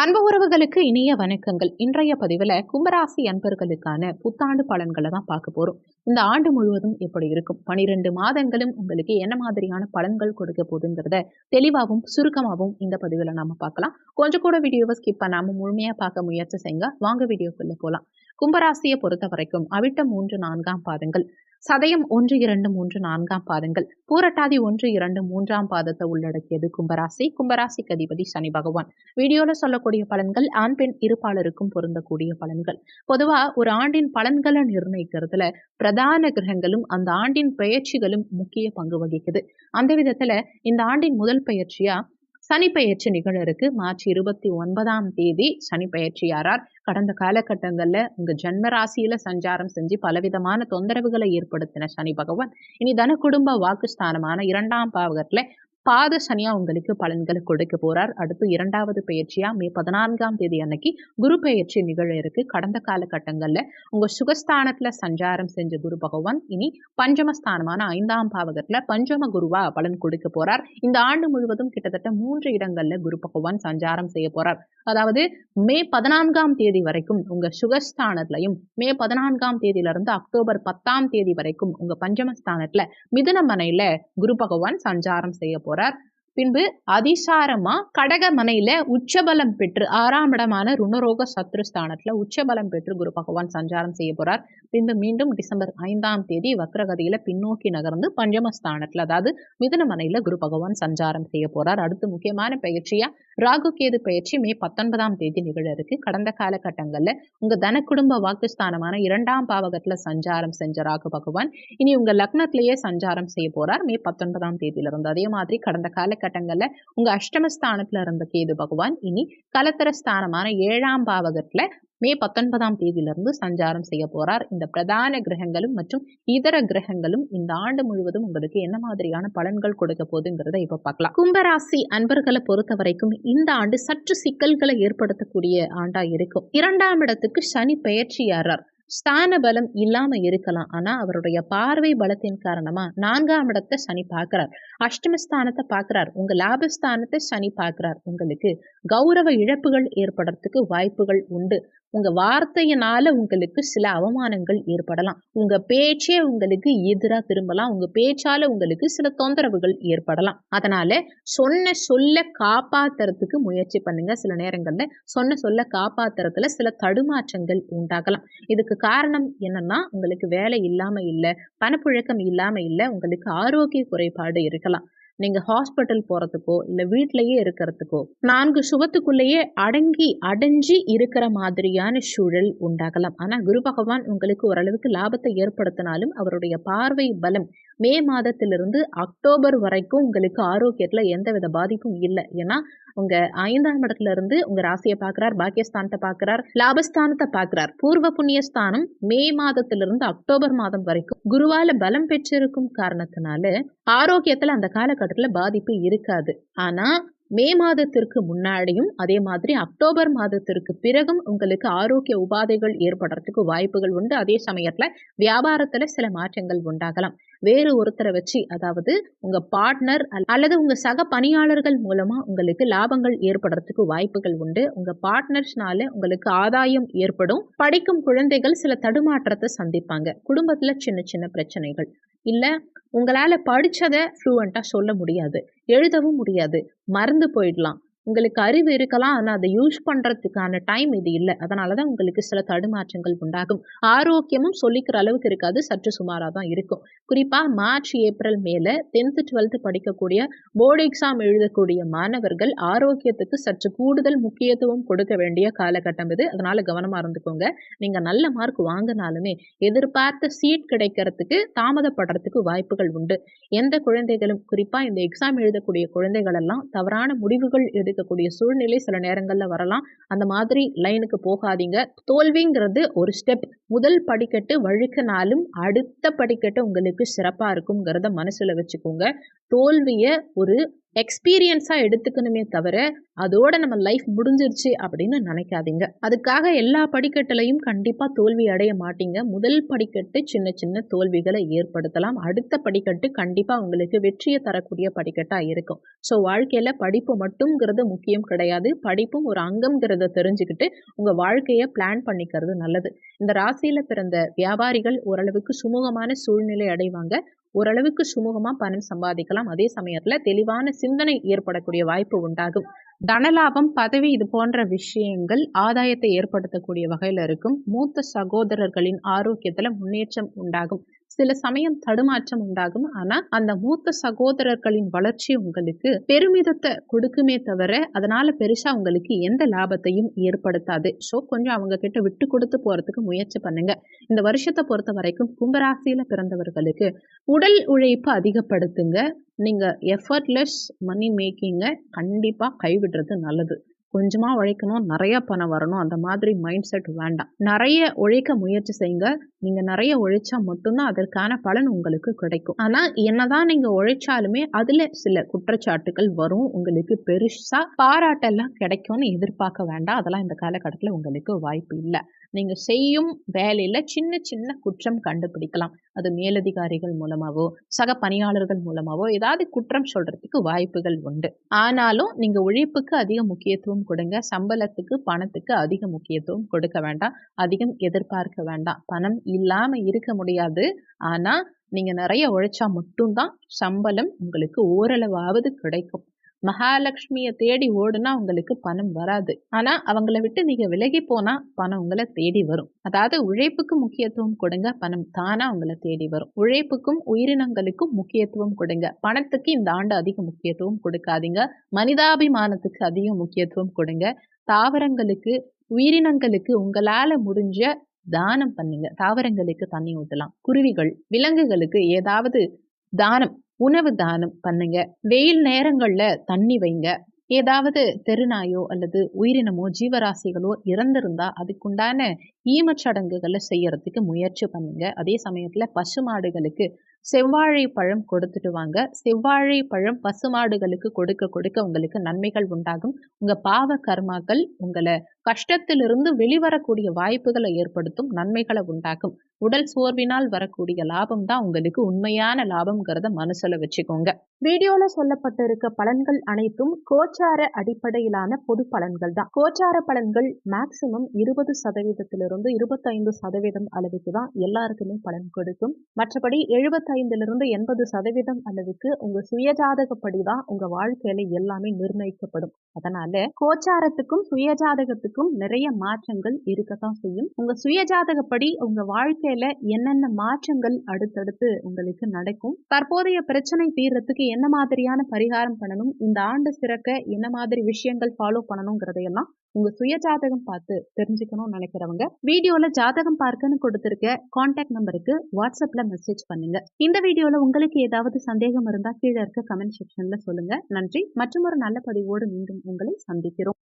அன்பு உறவுகளுக்கு இனிய வணக்கங்கள். இன்றைய பதிவில் கும்பராசி அன்பர்களுக்கான புத்தாண்டு பலன்களை தான் பார்க்க போறோம். இந்த ஆண்டு முழுவதும் எப்படி இருக்கும்? பனிரெண்டு மாதங்களும் உங்களுக்கு என்ன மாதிரியான பலன்கள் கொடுக்க போகுதுங்கிறத தெளிவாகவும் சுருக்கமாகவும் இந்த பதிவில் நாம பார்க்கலாம். கொஞ்சம் கூட வீடியோவை ஸ்கிப் பண்ணாம முழுமையா பார்க்க முயற்சி செய்யுங்க. வாங்க வீடியோக்குள்ள போலாம். கும்பராசியை பொறுத்த வரைக்கும் அவிட்ட மூன்று நான்காம் பாதங்கள். சதயம் ஒன்று இரண்டு மூன்று நான்காம் பாதங்கள். பூரட்டாதி ஒன்று இரண்டு மூன்றாம் பாதத்தை உள்ளடக்கியது கும்பராசி. கும்பராசிக்கு அதிபதி சனி பகவான். வீடியோல சொல்லக்கூடிய பலன்கள் ஆண் பெண் இருப்பாளருக்கும் பொருந்தக்கூடிய பலன்கள். பொதுவா ஒரு ஆண்டின் பலன்களை நிர்ணயிக்கிறதுல பிரதான கிரகங்களும் அந்த ஆண்டின் பெயர்ச்சிகளும் முக்கிய பங்கு வகிக்குது. அந்த விதத்துல இந்த ஆண்டின் முதல் பயிற்சியா சனிப்பெயர்ச்சி நிகழருக்கு நிகழ இருக்கு மார்ச் இருபத்தி ஒன்பதாம் தேதி சனி யாரார் கடந்த காலகட்டங்களில் உங்க ஜென்ம ராசியில சஞ்சாரம் செஞ்சு பலவிதமான தொந்தரவுகளை ஏற்படுத்தின சனி பகவான். இனி தன குடும்ப வாக்குஸ்தானமான இரண்டாம் பாவகத்துல பாத சனியா உங்களுக்கு பலன்களை கொடுக்க போறார். அடுத்து இரண்டாவது பயிற்சியா மே பதினான்காம் தேதி அன்னைக்கு குரு பெயர்ச்சி நிகழ இருக்கு. கடந்த காலகட்டங்கள்ல உங்க சுகஸ்தானத்துல சஞ்சாரம் செஞ்ச குரு பகவான் இனி பஞ்சமஸ்தானமான ஐந்தாம் பாவகத்துல பஞ்சம குருவா பலன் கொடுக்க போறார். இந்த ஆண்டு முழுவதும் கிட்டத்தட்ட மூன்று இடங்கள்ல குரு பகவான் சஞ்சாரம் செய்ய போறார். அதாவது மே பதினான்காம் தேதி வரைக்கும் உங்க சுகஸ்தானத்திலையும் மே பதினான்காம் தேதியில இருந்து அக்டோபர் பத்தாம் தேதி வரைக்கும் உங்க பஞ்சமஸ்தானத்துல மிதனமனையில குரு பகவான் சஞ்சாரம் செய்ய போறார் பின்பு அதிசாரமா கடக மனையில உச்சபலம் பெற்று ஆறாம் இடமான ருணரோக சத்ருஸ்தானத்துல உச்சபலம் பெற்று குரு பகவான் சஞ்சாரம் செய்ய போறார். பின்பு மீண்டும் டிசம்பர் ஐந்தாம் தேதி வக்ரகதியில பின்னோக்கி நகர்ந்து பஞ்சமஸ்தானத்துல அதாவது மிதுன மனையில குரு பகவான் சஞ்சாரம் செய்ய போறார். அடுத்து முக்கியமான பயிற்சியா ராகு கேது பயிற்சி மே பத்தொன்பதாம் தேதி நிகழ இருக்கு. கடந்த காலகட்டங்கள்ல உங்க தன குடும்ப வாக்குஸ்தானமான இரண்டாம் பாவகத்துல சஞ்சாரம் செஞ்ச ராகு பகவான் இனி உங்க லக்னத்திலேயே சஞ்சாரம் செய்ய போறார் மே பத்தொன்பதாம் தேதியில இருந்து அதே மாதிரி கடந்த காலகட்டங்கள்ல உங்க அஷ்டமஸ்தானத்துல இருந்த கேது பகவான் இனி கலத்தர ஸ்தானமான ஏழாம் பாவகத்துல மே பத்தொன்பதாம் தேதியிலிருந்து சஞ்சாரம் செய்ய போறார். இந்த பிரதான கிரகங்களும் மற்றும் இதர கிரகங்களும் இந்த ஆண்டு முழுவதும் உங்களுக்கு என்ன மாதிரியான பலன்கள் கொடுக்க போகுதுங்கிறத இப்ப பார்க்கலாம். கும்பராசி அன்பர்களை பொறுத்த வரைக்கும் இந்த ஆண்டு சற்று சிக்கல்களை ஏற்படுத்தக்கூடிய ஆண்டா இருக்கும். இரண்டாம் இடத்துக்கு சனி பெயர்ச்சியாரார் ஸ்தான பலம் இல்லாம இருக்கலாம். ஆனா அவருடைய பார்வை பலத்தின் காரணமா நான்காம் இடத்தை சனி பார்க்கிறார். அஷ்டமஸ்தானத்தை பார்க்கிறார். உங்க லாபஸ்தானத்தை சனி பார்க்கிறார். உங்களுக்கு கௌரவ இழப்புகள் ஏற்படுறதுக்கு வாய்ப்புகள் உண்டு. உங்க வார்த்தையினால உங்களுக்கு சில அவமானங்கள் ஏற்படலாம். உங்க பேச்சே உங்களுக்கு எதிராக திரும்பலாம். உங்க பேச்சால உங்களுக்கு சில தொந்தரவுகள் ஏற்படலாம். அதனால சொன்ன சொல்ல காப்பாத்துறதுக்கு முயற்சி பண்ணுங்க. சில நேரங்கள்ல சொன்ன சொல்ல காப்பாத்துறதுல சில தடுமாற்றங்கள் உண்டாகலாம். இதுக்கு காரணம் என்னன்னா உங்களுக்கு வேலை இல்லாம இல்லை பணப்புழக்கம் இல்லாம இல்லை உங்களுக்கு ஆரோக்கிய குறைபாடு இருக்கலாம். நீங்கள் ஹாஸ்பிட்டல் போகிறதுக்கோ இல்லை வீட்டிலையே இருக்கிறதுக்கோ நான்கு சுவத்துக்குள்ளேயே அடங்கி அடைஞ்சி இருக்கிற மாதிரியான சூழல் உண்டாகலாம். ஆனால் குரு பகவான் உங்களுக்கு ஓரளவுக்கு லாபத்தை ஏற்படுத்தினாலும் அவருடைய பார்வை பலம் மே மாதத்திலிருந்து அக்டோபர் வரைக்கும் உங்களுக்கு ஆரோக்கியத்தில் எந்தவித பாதிப்பும் இல்லை. ஏன்னா உங்க ஐந்தாம் இடத்துல இருந்து உங்க ராசியை பார்க்கிறார் பாக்கியஸ்தானத்தை பார்க்கிறார் லாபஸ்தானத்தை பார்க்கிறார். பூர்வ புண்ணியஸ்தானம் மே மாதத்திலிருந்து அக்டோபர் மாதம் வரைக்கும் குருவால பலம் பெற்றிருக்கும் காரணத்தினால ஆரோக்கியத்துல அந்த காலகட்டத்துல பாதிப்பு இருக்காது. ஆனா மே மாதத்திற்கு முன்னாடியும் அதே மாதிரி அக்டோபர் மாதத்திற்கு பிறகும் உங்களுக்கு ஆரோக்கிய உபாதைகள் ஏற்படுறதுக்கு வாய்ப்புகள் உண்டு. அதே சமயத்துல வியாபாரத்துல சில மாற்றங்கள் உண்டாகலாம். வேறு ஒருத்தரை வச்சு அதாவது உங்க பார்ட்னர் அல்லது உங்க சக பணியாளர்கள் மூலமா உங்களுக்கு லாபங்கள் ஏற்படுறதுக்கு வாய்ப்புகள் உண்டு. உங்க பார்ட்னர்ஸ்னால உங்களுக்கு ஆதாயம் ஏற்படும். படிக்கும் குழந்தைகள் சில தடுமாற்றத்தை சந்திப்பாங்க. குடும்பத்துல சின்ன சின்ன பிரச்சனைகள். இல்ல உங்களால படிச்சதை ஃப்ளூவெண்டா சொல்ல முடியாது. எழுதவும் முடியாது. மறந்து போயிடலாம். உங்களுக்கு அறிவு இருக்கலாம். ஆனால் அதை யூஸ் பண்ணுறதுக்கான டைம் இது இல்லை. அதனால தான் உங்களுக்கு சில தடுமாற்றங்கள் உண்டாகும். ஆரோக்கியமும் சொல்லிக்கிற அளவுக்கு இருக்காது. சற்று சுமாராக தான் இருக்கும். குறிப்பாக மார்ச் ஏப்ரல் மேலே டென்த்து டுவெல்த்து படிக்கக்கூடிய போர்டு எக்ஸாம் எழுதக்கூடிய மாணவர்கள் ஆரோக்கியத்துக்கு சற்று கூடுதல் முக்கியத்துவம் கொடுக்க வேண்டிய காலகட்டம் இது. அதனால் கவனமாக இருந்துக்கோங்க. நீங்கள் நல்ல மார்க் வாங்கினாலுமே எதிர்பார்த்த சீட் கிடைக்கிறதுக்கு தாமதப்படுறதுக்கு வாய்ப்புகள் உண்டு. எந்த குழந்தைகளும் குறிப்பாக இந்த எக்ஸாம் எழுதக்கூடிய குழந்தைகள் எல்லாம் தவறான முடிவுகள் சந்திக்கக்கூடிய சூழ்நிலை சில நேரங்களில் வரலாம். அந்த மாதிரி லைனுக்கு போகாதீங்க. தோல்விங்கிறது ஒரு ஸ்டெப் முதல் படிக்கட்டு வழுக்கினாலும் அடுத்த படிக்கட்டு உங்களுக்கு சிறப்பாக இருக்குங்கிறத மனசில் வச்சுக்கோங்க. தோல்வியை ஒரு எக்ஸ்பீரியன்ஸாக எடுத்துக்கணுமே தவிர அதோட நம்ம லைஃப் முடிஞ்சிருச்சு அப்படின்னு நினைக்காதீங்க. அதுக்காக எல்லா படிக்கட்டுலையும் கண்டிப்பாக தோல்வி அடைய மாட்டீங்க. முதல் படிக்கட்டு சின்ன சின்ன தோல்விகளை ஏற்படுத்தலாம். அடுத்த படிக்கட்டு கண்டிப்பாக உங்களுக்கு வெற்றியை தரக்கூடிய படிக்கட்டாக இருக்கும். ஸோ வாழ்க்கையில் படிப்பு மட்டும்ங்கிறது முக்கியம் கிடையாது. படிப்பும் ஒரு அங்கம்ங்கிறத தெரிஞ்சுக்கிட்டு உங்கள் வாழ்க்கையை பிளான் பண்ணிக்கிறது நல்லது. இந்த ராசியில் பிறந்த வியாபாரிகள் ஓரளவுக்கு சுமூகமான சூழ்நிலை அடைவாங்க. ஓரளவுக்கு சுமூகமாக பணம் சம்பாதிக்கலாம். அதே சமயத்தில் தெளிவான சிந்தனை ஏற்படக்கூடிய வாய்ப்பு உண்டாகும். தனலாபம் பதவி இது போன்ற விஷயங்கள் ஆதாயத்தை ஏற்படுத்தக்கூடிய வகையில் இருக்கும். மூத்த சகோதரர்களின் ஆரோக்கியத்தில் முன்னேற்றம் உண்டாகும். சில சமயம் தடுமாற்றம் உண்டாகும். ஆனா அந்த மூத்த சகோதரர்களின் வளர்ச்சி உங்களுக்கு பெருமிதத்தை கொடுக்குமே தவிர அதனால பெருசா உங்களுக்கு எந்த லாபத்தையும் ஏற்படுத்தாது. ஸோ கொஞ்சம் அவங்க கிட்ட விட்டு கொடுத்து போறதுக்கு முயற்சி பண்ணுங்க. இந்த வருஷத்தை பொறுத்த வரைக்கும் கும்பராசியில பிறந்தவர்களுக்கு உடல் உழைப்பு அதிகப்படுத்துங்க. நீங்க எஃபர்ட்லெஸ் மணி மேக்கிங்கை கண்டிப்பா கைவிடுறது நல்லது. கொஞ்சமாக உழைக்கணும் நிறைய பணம் வரணும் அந்த மாதிரி மைண்ட் செட் வேண்டாம். நிறைய உழைக்க முயற்சி செய்யுங்க. நீங்கள் நிறைய உழைச்சா மட்டும்தான் அதற்கான பலன் உங்களுக்கு கிடைக்கும். ஆனால் என்னதான் நீங்கள் உழைச்சாலுமே அதில் சில குற்றச்சாட்டுகள் வரும். உங்களுக்கு பெருசாக பாராட்டெல்லாம் கிடைக்கும்னு எதிர்பார்க்க வேண்டாம். அதெல்லாம் இந்த காலகட்டத்தில் உங்களுக்கு வாய்ப்பு இல்லை. நீங்கள் செய்யும் வேலையில் சின்ன சின்ன குற்றம் கண்டுபிடிக்கலாம். அது மேலதிகாரிகள் மூலமாகவோ சக பணியாளர்கள் மூலமாகவோ ஏதாவது குற்றம் சொல்கிறதுக்கு வாய்ப்புகள் உண்டு. ஆனாலும் நீங்கள் உழைப்புக்கு அதிக முக்கியத்துவம் கொடுங்க. சம்பளத்துக்கு பணத்துக்கு அதிக முக்கியத்துவம் கொடுக்க வேண்டாம். அதிகம் எதிர்பார்க்க வேண்டாம். பணம் இல்லாமல் இருக்க முடியாது. ஆனால் நீங்கள் நிறைய உழைச்சா மட்டும்தான் சம்பளம் உங்களுக்கு ஓரளவாவது கிடைக்கும். மகாலட்சுமியை தேடி ஓடுனா உங்களுக்கு பணம் வராது. ஆனா அவங்கள விட்டு நீங்க விலகி போனா பணம் உங்களை தேடி வரும். அதாவது உழைப்புக்கு முக்கியத்துவம் கொடுங்க பணம் தானா உங்களை தேடி வரும். உழைப்புக்கும் உயிரினங்களுக்கும் முக்கியத்துவம் கொடுங்க. பணத்துக்கு இந்த ஆண்டு அதிக முக்கியத்துவம் கொடுக்காதீங்க. மனிதாபிமானத்துக்கு அதிக முக்கியத்துவம் கொடுங்க. தாவரங்களுக்கு உயிரினங்களுக்கு உங்களால முடிஞ்ச தானம் பண்ணுங்க. தாவரங்களுக்கு தண்ணி ஊற்றலாம் குருவிகள் விலங்குகளுக்கு ஏதாவது தானம் உணவு தானம் பண்ணுங்க. வெயில் நேரங்களில் தண்ணி வைங்க. ஏதாவது தெருநாயோ அல்லது உயிரினமோ ஜீவராசிகளோ இறந்திருந்தா அதுக்குண்டான ஈமச்சடங்குகளை செய்யறதுக்கு முயற்சி பண்ணுங்க. அதே சமயத்தில் பசுமாடுகளுக்கு செவ்வாழை பழம் கொடுத்துட்டு வாங்க. செவ்வாழை பழம் பசுமாடுகளுக்கு கொடுக்க கொடுக்க உங்களுக்கு நன்மைகள் உண்டாகும். உங்க பாவ கர்மாக்கள் உங்களை கஷ்டத்திலிருந்து வெளிவரக்கூடிய வாய்ப்புகளை ஏற்படுத்தும் நன்மைகளை உண்டாக்கும். உடல் சோர்வினால் வரக்கூடிய லாபம் தான் உங்களுக்கு உண்மையான லாபம்ங்கிறத மனசுல வச்சுக்கோங்க. வீடியோல சொல்லப்பட்டிருக்க பலன்கள் அனைத்தும் கோச்சார அடிப்படையிலான பொது பலன்கள் தான். கோச்சார பலன்கள் மேக்சிமம் இருபது சதவீதத்திலிருந்து இருபத்தைந்து சதவீதம் அளவுக்கு தான் எல்லாருக்குமே பலன் கொடுக்கும். மற்றபடி எழுபத்தைந்திலிருந்து எண்பது சதவீதம் அளவுக்கு உங்க சுயஜாதகப்படி தான் உங்க வாழ்க்கையில எல்லாமே நிர்ணயிக்கப்படும். அதனால கோச்சாரத்துக்கும் சுயஜாதகத்துக்கும் நிறைய மாற்றங்கள் இருக்கத்தான் செய்யும். உங்க சுயஜாதகப்படி உங்க வாழ்க்கையில என்னென்ன மாற்றங்கள் அடுத்தடுத்து உங்களுக்கு நடக்கும்? தற்போதைய பிரச்சனை தீர்றதுக்கு என்ன மாதிரியான பரிகாரம் பண்ணணும்? இந்த ஆண்டு சிறக்க என்ன மாதிரி விஷயங்கள் ஃபாலோ பண்ணணுங்கிறதையெல்லாம் உங்க சுய ஜாதகம் பார்த்து தெரிஞ்சுக்கணும்னு நினைக்கிறவங்க வீடியோல ஜாதகம் பார்க்கன்னு கொடுத்திருக்க கான்டாக்ட் நம்பருக்கு வாட்ஸ்அப்ல மெசேஜ் பண்ணுங்க. இந்த வீடியோல உங்களுக்கு ஏதாவது சந்தேகம் இருந்தா கீழே இருக்க கமெண்ட் செக்ஷன்ல சொல்லுங்க. நன்றி. மற்றும் ஒரு நல்ல பதிவோடு மீண்டும் உங்களை சந்திக்கிறோம்.